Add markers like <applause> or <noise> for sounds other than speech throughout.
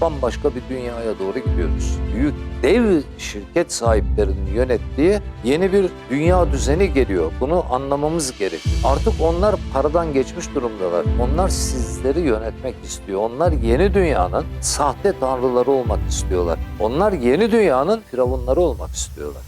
bambaşka bir dünyaya doğru gidiyoruz. Büyük dev şirket sahiplerinin yönettiği yeni bir dünya düzeni geliyor. Bunu anlamamız gerekiyor. Artık onlar paradan geçmiş durumdalar. Onlar sizleri yönetmek istiyor. Onlar yeni dünyanın sahte tanrıları olmak istiyorlar. Onlar yeni dünyanın firavunları olmak istiyorlar.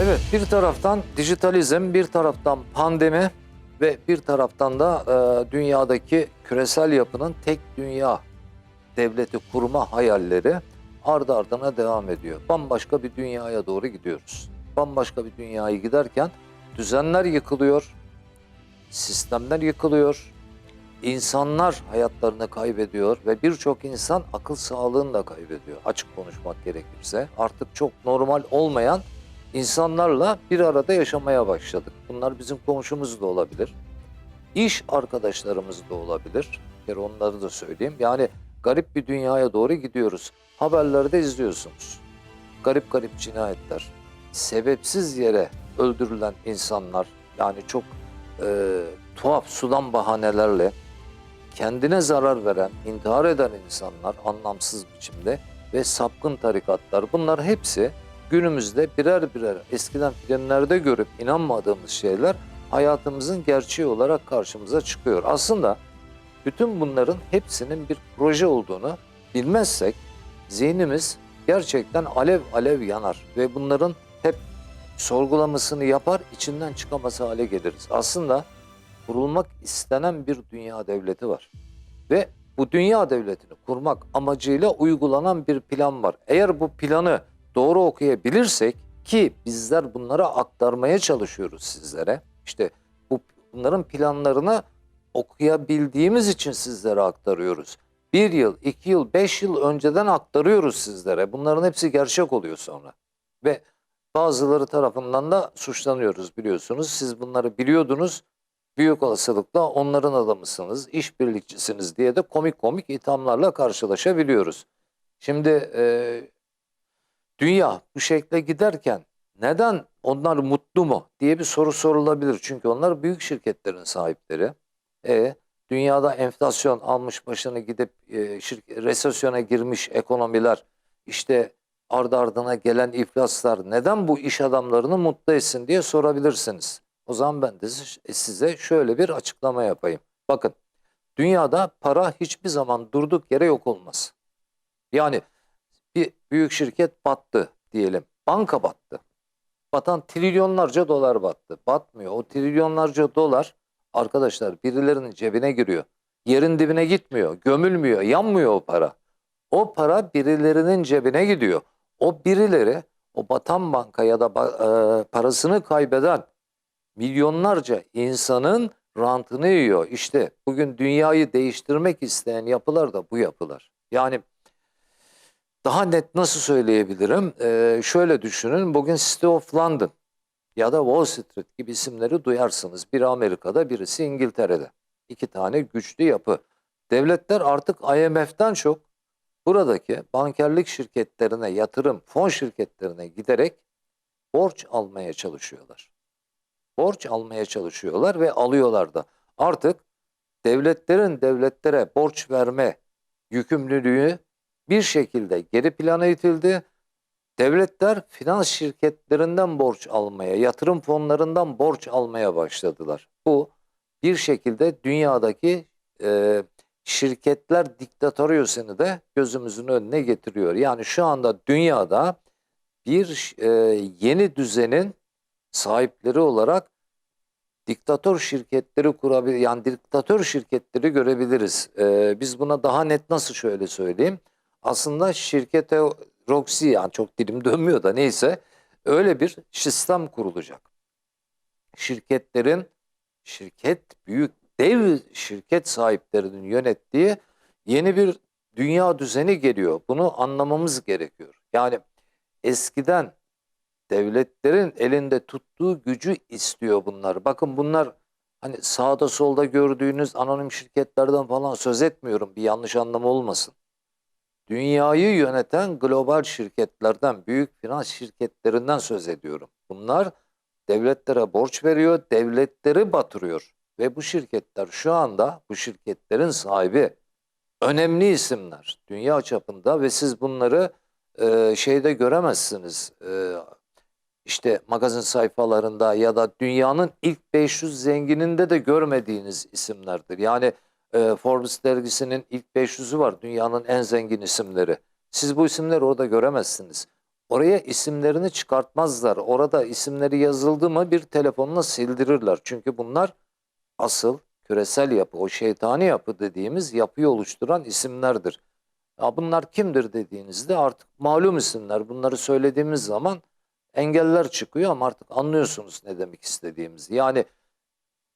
Evet bir taraftan dijitalizm, bir taraftan pandemi ve bir taraftan da e, dünyadaki küresel yapının tek dünya devleti kurma hayalleri ardı ardına devam ediyor. Bambaşka bir dünyaya doğru gidiyoruz. Bambaşka bir dünyaya giderken düzenler yıkılıyor, sistemler yıkılıyor, insanlar hayatlarını kaybediyor ve birçok insan akıl sağlığını da kaybediyor. Açık konuşmak gerekirse artık çok normal olmayan insanlarla bir arada yaşamaya başladık. Bunlar bizim komşumuz da olabilir. İş arkadaşlarımız da olabilir. Bir onları da söyleyeyim. Yani garip bir dünyaya doğru gidiyoruz. Haberlerde izliyorsunuz. Garip garip cinayetler. Sebepsiz yere öldürülen insanlar. Yani çok e, tuhaf sudan bahanelerle kendine zarar veren, intihar eden insanlar anlamsız biçimde ve sapkın tarikatlar. Bunlar hepsi günümüzde birer birer eskiden filmlerde görüp inanmadığımız şeyler hayatımızın gerçeği olarak karşımıza çıkıyor. Aslında bütün bunların hepsinin bir proje olduğunu bilmezsek zihnimiz gerçekten alev alev yanar ve bunların hep sorgulamasını yapar, içinden çıkamaz hale geliriz. Aslında kurulmak istenen bir dünya devleti var. Ve bu dünya devletini kurmak amacıyla uygulanan bir plan var. Eğer bu planı doğru okuyabilirsek ki bizler bunları aktarmaya çalışıyoruz sizlere. İşte bu bunların planlarını okuyabildiğimiz için sizlere aktarıyoruz. Bir yıl, iki yıl, beş yıl önceden aktarıyoruz sizlere. Bunların hepsi gerçek oluyor sonra. Ve bazıları tarafından da suçlanıyoruz biliyorsunuz. Siz bunları biliyordunuz. Büyük olasılıkla onların adamısınız, işbirlikçisiniz diye de komik komik ithamlarla karşılaşabiliyoruz. Şimdi e, dünya bu şekle giderken neden onlar mutlu mu diye bir soru sorulabilir. Çünkü onlar büyük şirketlerin sahipleri. E, dünyada enflasyon almış başını gidip e, şirk- resesyona girmiş ekonomiler işte ardı ardına gelen iflaslar neden bu iş adamlarını mutlu etsin diye sorabilirsiniz. O zaman ben de size şöyle bir açıklama yapayım. Bakın dünyada para hiçbir zaman durduk yere yok olmaz. Yani bir büyük şirket battı diyelim. Banka battı. Batan trilyonlarca dolar battı. Batmıyor. O trilyonlarca dolar arkadaşlar birilerinin cebine giriyor. Yerin dibine gitmiyor. Gömülmüyor. Yanmıyor o para. O para birilerinin cebine gidiyor. O birileri o batan banka ya da e, parasını kaybeden milyonlarca insanın rantını yiyor. İşte bugün dünyayı değiştirmek isteyen yapılar da bu yapılar. Yani daha net nasıl söyleyebilirim? Ee, şöyle düşünün. Bugün City of London ya da Wall Street gibi isimleri duyarsınız. Biri Amerika'da, birisi İngiltere'de. İki tane güçlü yapı. Devletler artık IMF'den çok buradaki bankerlik şirketlerine, yatırım, fon şirketlerine giderek borç almaya çalışıyorlar. Borç almaya çalışıyorlar ve alıyorlar da. Artık devletlerin devletlere borç verme yükümlülüğü bir şekilde geri plana itildi. Devletler finans şirketlerinden borç almaya, yatırım fonlarından borç almaya başladılar. Bu bir şekilde dünyadaki e, şirketler diktatöryosunu de gözümüzün önüne getiriyor. Yani şu anda dünyada bir e, yeni düzenin sahipleri olarak diktatör şirketleri kurabilir, yani diktatör şirketleri görebiliriz. E, biz buna daha net nasıl şöyle söyleyeyim aslında şirkete Roxy yani çok dilim <laughs> dönmüyor da neyse öyle bir sistem kurulacak. Şirketlerin şirket büyük dev şirket sahiplerinin yönettiği yeni bir dünya düzeni geliyor. Bunu anlamamız gerekiyor. Yani eskiden devletlerin elinde tuttuğu gücü istiyor bunlar. Bakın bunlar hani sağda solda gördüğünüz anonim şirketlerden falan söz etmiyorum. Bir yanlış anlama olmasın dünyayı yöneten global şirketlerden, büyük finans şirketlerinden söz ediyorum. Bunlar devletlere borç veriyor, devletleri batırıyor. Ve bu şirketler şu anda, bu şirketlerin sahibi önemli isimler dünya çapında ve siz bunları e, şeyde göremezsiniz. E, işte magazin sayfalarında ya da dünyanın ilk 500 zengininde de görmediğiniz isimlerdir. Yani e, Forbes dergisinin ilk 500'ü var dünyanın en zengin isimleri. Siz bu isimleri orada göremezsiniz. Oraya isimlerini çıkartmazlar. Orada isimleri yazıldı mı bir telefonla sildirirler. Çünkü bunlar asıl küresel yapı, o şeytani yapı dediğimiz yapıyı oluşturan isimlerdir. Ya bunlar kimdir dediğinizde artık malum isimler. Bunları söylediğimiz zaman engeller çıkıyor ama artık anlıyorsunuz ne demek istediğimizi. Yani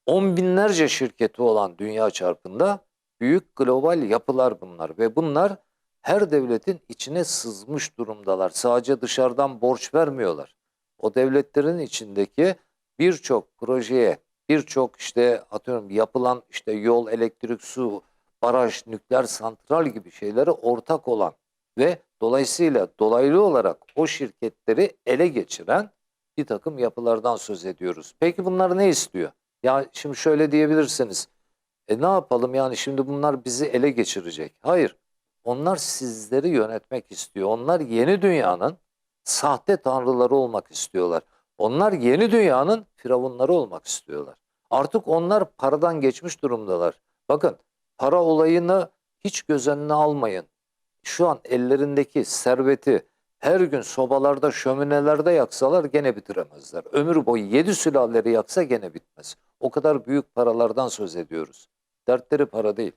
on binlerce şirketi olan dünya çarpında büyük global yapılar bunlar ve bunlar her devletin içine sızmış durumdalar. Sadece dışarıdan borç vermiyorlar. O devletlerin içindeki birçok projeye, birçok işte atıyorum yapılan işte yol, elektrik, su, baraj, nükleer santral gibi şeylere ortak olan ve dolayısıyla dolaylı olarak o şirketleri ele geçiren bir takım yapılardan söz ediyoruz. Peki bunlar ne istiyor? Ya şimdi şöyle diyebilirsiniz. E ne yapalım yani şimdi bunlar bizi ele geçirecek. Hayır. Onlar sizleri yönetmek istiyor. Onlar yeni dünyanın sahte tanrıları olmak istiyorlar. Onlar yeni dünyanın firavunları olmak istiyorlar. Artık onlar paradan geçmiş durumdalar. Bakın para olayını hiç göz önüne almayın. Şu an ellerindeki serveti her gün sobalarda, şöminelerde yaksalar gene bitiremezler. Ömür boyu yedi sülaleri yaksa gene bitmez. O kadar büyük paralardan söz ediyoruz. Dertleri para değil.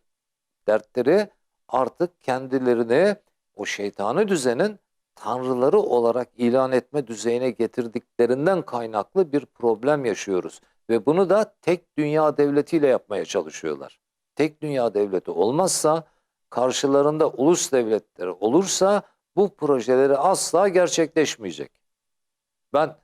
Dertleri artık kendilerini o şeytani düzenin tanrıları olarak ilan etme düzeyine getirdiklerinden kaynaklı bir problem yaşıyoruz. Ve bunu da tek dünya devletiyle yapmaya çalışıyorlar. Tek dünya devleti olmazsa karşılarında ulus devletleri olursa bu projeleri asla gerçekleşmeyecek. Ben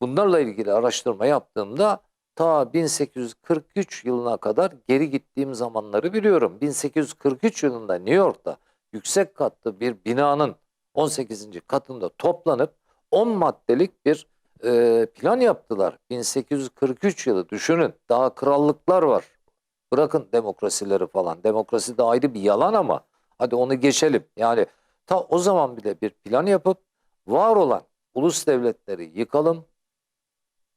bunlarla ilgili araştırma yaptığımda ta 1843 yılına kadar geri gittiğim zamanları biliyorum. 1843 yılında New York'ta yüksek katlı bir binanın 18. katında toplanıp 10 maddelik bir e, plan yaptılar. 1843 yılı düşünün. Daha krallıklar var. Bırakın demokrasileri falan. Demokrasi de ayrı bir yalan ama hadi onu geçelim. Yani ta o zaman bile bir plan yapıp var olan ulus devletleri yıkalım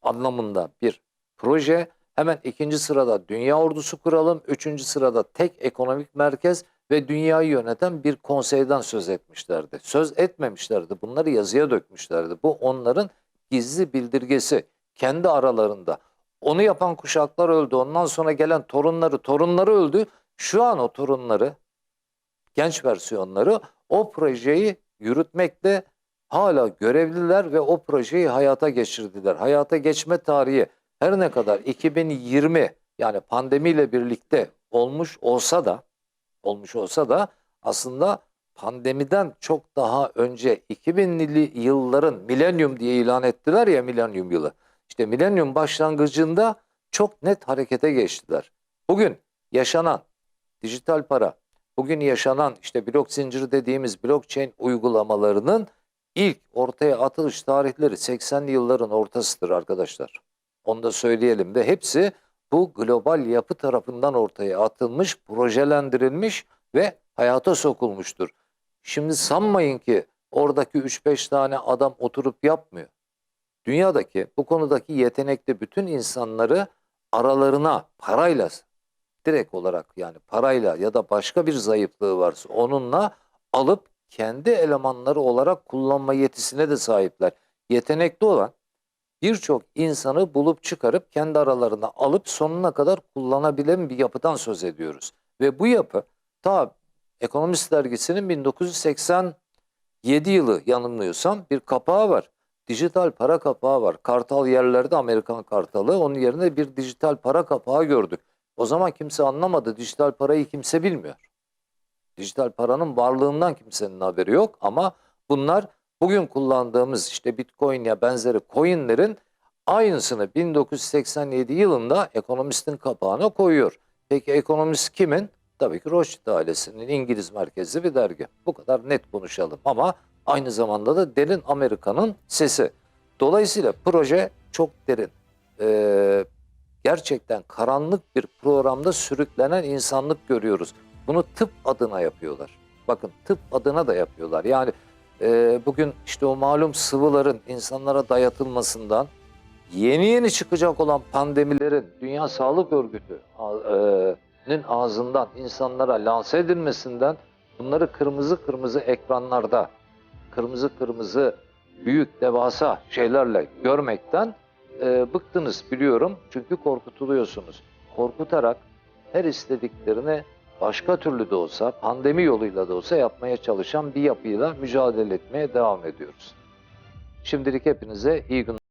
anlamında bir proje. Hemen ikinci sırada dünya ordusu kuralım. Üçüncü sırada tek ekonomik merkez ve dünyayı yöneten bir konseyden söz etmişlerdi. Söz etmemişlerdi. Bunları yazıya dökmüşlerdi. Bu onların gizli bildirgesi. Kendi aralarında. Onu yapan kuşaklar öldü. Ondan sonra gelen torunları, torunları öldü. Şu an o torunları, genç versiyonları o projeyi yürütmekte hala görevliler ve o projeyi hayata geçirdiler. Hayata geçme tarihi her ne kadar 2020 yani pandemiyle birlikte olmuş olsa da olmuş olsa da aslında pandemiden çok daha önce 2000'li yılların milenyum diye ilan ettiler ya milenyum yılı. İşte milenyum başlangıcında çok net harekete geçtiler. Bugün yaşanan dijital para, bugün yaşanan işte blok zinciri dediğimiz blockchain uygulamalarının ilk ortaya atılış tarihleri 80'li yılların ortasıdır arkadaşlar. Onu da söyleyelim ve hepsi bu global yapı tarafından ortaya atılmış, projelendirilmiş ve hayata sokulmuştur. Şimdi sanmayın ki oradaki 3-5 tane adam oturup yapmıyor. Dünyadaki bu konudaki yetenekli bütün insanları aralarına parayla direkt olarak yani parayla ya da başka bir zayıflığı varsa onunla alıp kendi elemanları olarak kullanma yetisine de sahipler. Yetenekli olan birçok insanı bulup çıkarıp kendi aralarına alıp sonuna kadar kullanabilen bir yapıdan söz ediyoruz. Ve bu yapı ta Ekonomist dergisinin 1987 yılı yanılmıyorsam bir kapağı var. Dijital para kapağı var. Kartal yerlerde Amerikan kartalı. Onun yerine bir dijital para kapağı gördük. O zaman kimse anlamadı. Dijital parayı kimse bilmiyor. Dijital paranın varlığından kimsenin haberi yok ama bunlar bugün kullandığımız işte Bitcoin ya benzeri coinlerin aynısını 1987 yılında ekonomistin kapağına koyuyor. Peki ekonomist kimin? Tabii ki Rothschild ailesinin İngiliz merkezli bir dergi. Bu kadar net konuşalım ama aynı zamanda da derin Amerika'nın sesi. Dolayısıyla proje çok derin. Ee, gerçekten karanlık bir programda sürüklenen insanlık görüyoruz. Bunu tıp adına yapıyorlar. Bakın tıp adına da yapıyorlar. Yani e, bugün işte o malum sıvıların insanlara dayatılmasından yeni yeni çıkacak olan pandemilerin Dünya Sağlık Örgütü'nün ağzından insanlara lanse edilmesinden bunları kırmızı kırmızı ekranlarda kırmızı kırmızı büyük devasa şeylerle görmekten e, bıktınız biliyorum. Çünkü korkutuluyorsunuz. Korkutarak her istediklerini başka türlü de olsa, pandemi yoluyla da olsa yapmaya çalışan bir yapıyla mücadele etmeye devam ediyoruz. Şimdilik hepinize iyi günler.